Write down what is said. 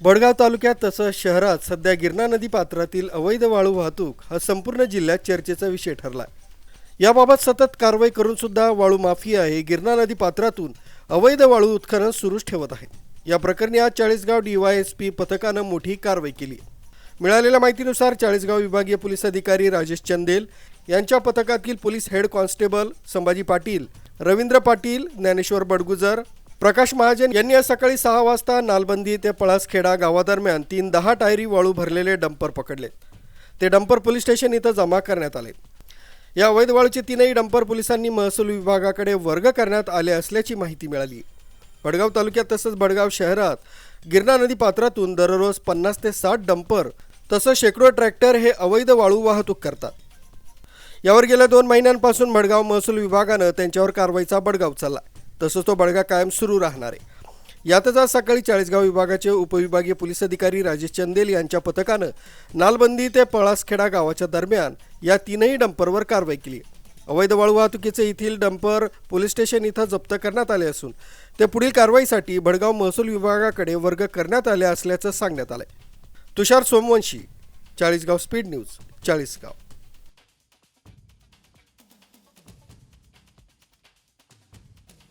भडगाव तालुक्यात तसंच शहरात सध्या गिरणा नदी पात्रातील अवैध वाळू वाहतूक हा संपूर्ण जिल्ह्यात चर्चेचा विषय ठरला याबाबत सतत कारवाई करून सुद्धा वाळू माफिया हे गिरणा नदी पात्रातून अवैध वाळू उत्खनन सुरूच ठेवत आहे या प्रकरणी आज चाळीसगाव डीवायएसपी पथकानं मोठी कारवाई केली. मिळालेल्या माहितीनुसार चाळीसगाव विभागीय पोलीस अधिकारी राजेश चंदेल यांच्या पथकातील police head constable Sambhaji Patil Ravindra Patil Dnyaneshwar Badgujar Prakash Mahajan यांनी आज सकाळी सहा वाजता नालबंदी ते पळासखेडा गावादरम्यान तीन दहा टायरी वाळू भरलेले डंपर पकडले. ते डंपर पोलीस स्टेशन इथं जमा करण्यात आले. या अवैध वाळूचे तीनही डंपर पोलिसांनी महसूल विभागाकडे वर्ग करण्यात आले असल्याची माहिती मिळाली. बडगाव तालुक्यात तसंच बडगाव शहरात गिरणा नदी पात्रातून दररोज पन्नास ते साठ डंपर तसंच शेकडो ट्रॅक्टर हे अवैध वाळू वाहतूक करतात. यावर गेल्या दोन महिन्यांपासून भडगाव महसूल विभागानं त्यांच्यावर कारवाईचा बडगाव चालला. तसंच तो बडगा कायम सुरू राहणार आहे. यातच आज सकाळी चाळीसगाव विभागाचे उपविभागीय पोलीस अधिकारी राजेश चंदेल यांच्या पथकानं नालबंदी ते पळासखेडा गावाच्या दरम्यान या तीनही डंपरवर कारवाई केली. अवैध वाळू वाहतुकीचे येथील डंपर पोलीस स्टेशन इथं जप्त करण्यात आले असून ते पुढील कारवाईसाठी भडगाव महसूल विभागाकडे वर्ग करण्यात आले असल्याचं सांगण्यात आलंय. Tushar Somvanshi Chalisgaon speed news Chalisgaon.